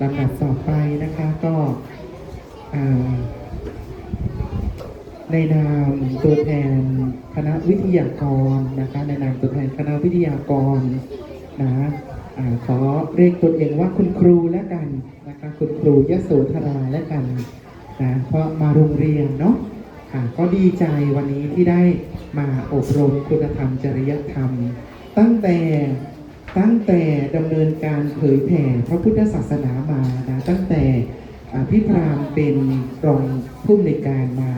ลำดับต่อไปนะคะก็ในนามตัวแทนคณะวิทยากรนะคะในนามตัวแทนคณะวิทยากรนะอาขอเรียกตนเองว่าคุณครูแล้วกันนะคะคุณครูยโสธราแล้วกันนะเพราะมาโรงเรียนเนาะค่ะก็ดีใจวันนี้ที่ได้มาอบรมคุณธรรมจริยธรรม ตั้งแต่ ตั้งแต่ดำเนินการเผยแผ่พระพุทธศาสนามานะตั้งแต่พี่พรามเป็นรองผู้อำนวยการมา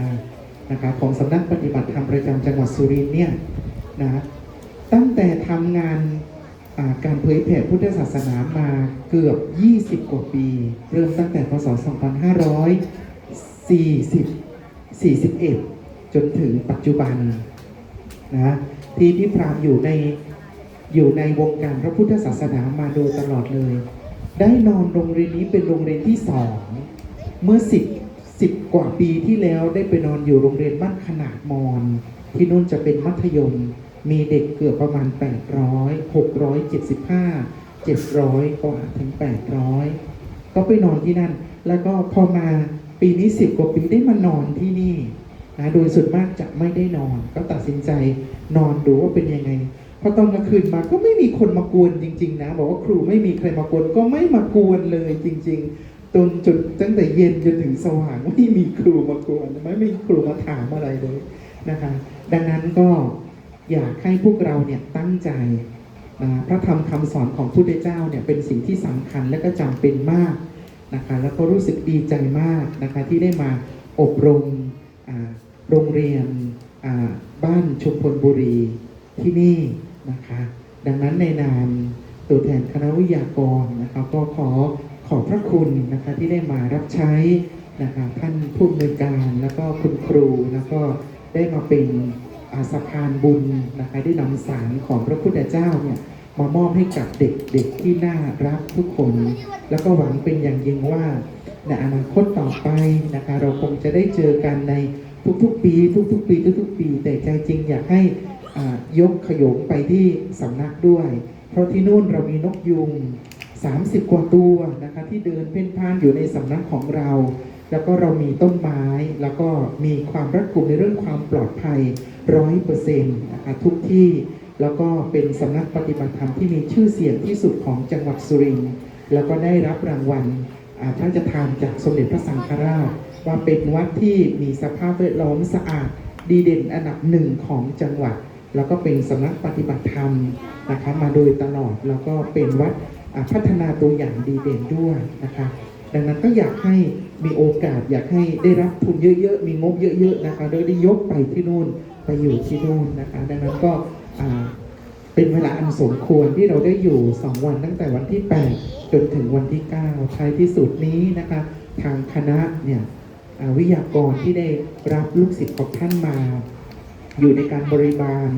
นะคะของสำนักปฏิบัติธรรมประจำจังหวัดสุรินทร์เนี่ยนะตั้งแต่ทำงานการเผยแผ่พุทธศาสนามาเกือบ 20 กว่าปี เริ่มตั้งแต่พศ 2540 41 จนถึงปัจจุบันนะที่พี่พรามอยู่ใน อยู่ในวงการพระพุทธศาสนามาโดยตลอดเลย ได้นอนโรงเรียนนี้เป็นโรงเรียนที่สองเมื่อสิบสิบกว่าปีที่แล้วได้ไปนอนอยู่โรงเรียนบ้านขนาดมอนที่นู่นจะเป็นมัธยม มีเด็กเกือบประมาณ 800 675 700กว่าถึง 800 ก็ไปนอนที่นั่น แล้วก็พอมาปีนี้ 10 กว่าปีได้มานอนที่นี่นะโดยส่วนมากจะไม่ได้นอน ก็ตัดสินใจนอนดูว่าเป็นยังไง อตอนกลางคืนมาก็ไม่มีคนมากวนจริง ๆ นะ บอกว่าครูไม่มีใครมากวนก็ไม่มากวนเลยจริง ๆ จนจุดตั้งแต่เย็นจนถึงสว่างไม่มีครูมากวนไม่มีครูมาถามอะไรเลยนะคะ ดังนั้นก็อยากให้พวกเราเนี่ยตั้งใจนะพระธรรมคำสอนของพระพุทธเจ้าเนี่ยเป็นสิ่งที่สำคัญและก็จำเป็นมากนะคะแล้วก็รู้สึกดีใจมากนะคะที่ได้มาอบรมโรงเรียนบ้านชุมพลบุรีที่นี่ นะคะ ดังนั้นในนามตัวแทนคณะวิทยากรนะคะก็ขอขอบพระคุณนะคะที่ได้มารับใช้นะคะท่านผู้อำนวยการแล้วก็คุณครูแล้วก็ได้มาเป็นอาสะพานบุญนะคะได้นำสารของพระพุทธเจ้าเนี่ยมามอบให้กับเด็กๆที่น่ารักทุกคน แล้วก็หวังเป็นอย่างยิ่งว่าในอนาคตต่อไปนะคะเราคงจะได้เจอกันในทุกๆปี ทุกๆ ปี ทุกๆ ปี แต่ใจจริงอยากให้ ยกขยงไปที่สำนักด้วย เพราะที่นู่นเรามีนกยุง 30 กว่าตัวนะคะที่เดินเพ่นพ่านอยู่ในสำนักของเรา แล้วก็เรามีต้นไม้แล้วก็มีความรัดกุมในเรื่องความปลอดภัยร้อยเปอร์เซ็นต์นะคะทุกที่แล้วก็เป็นสำนักปฏิบัติธรรมที่มีชื่อเสียงที่สุดของจังหวัดสุรินทร์แล้วก็ได้รับรางวัลอ่าพระราชทานจากสมเด็จพระสังฆราช ว่าเป็นวัดที่มีสภาพแวดล้อมสะอาดดีเด่นอันดับหนึ่งของจังหวัด แล้วก็เป็นสำนักปฏิบัติธรรมนะคะมาโดยตลอดแล้วก็เป็นวัดพัฒนาตัวอย่างดีเด่นด้วยนะคะดังนั้นก็อยากให้มีโอกาสอยากให้ได้รับทุนเยอะๆ มีงบเยอะๆนะคะโดยได้ยกไปที่นู่นไปอยู่ที่นู่นนะคะดังนั้นก็เป็นเวลาอันสมควรที่เราได้อยู่ 2 วันตั้งแต่วันที่ 8 จนถึงวันที่ 9 ท้ายที่สุดนี้นะคะทางคณะเนี่ยวิทยากรที่ได้รับลูกศิษย์ของท่านมา อยู่ในการบริบาล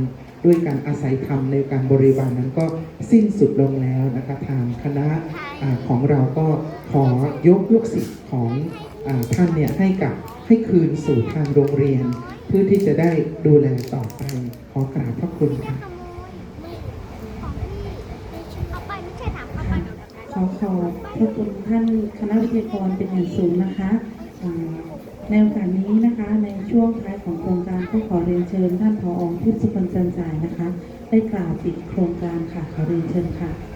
ด้วยการอาศัยธรรมในการบริบาลนั้นก็สิ้นสุดลงแล้วนะคะทางคณะของเราก็ขอยกลูกศิษย์ของอท่านเนี่ยให้กับให้คืนสู่ทางโรงเรียน เพื่อที่จะได้ดูแลต่อไปขอกราบพระคุณค่ะขอขอบพระคุณท่านคณะวิทยากรเป็นอย่างสูงนะคะในโอกาสนี้นะคะในช่วงท้ายของโครงการ เชิญท่านผอทิพย์สุพรรณจันทร์จ่ายนะคะ ได้กล่าวปิดโครงการค่ะขอเรียนเชิญค่ะ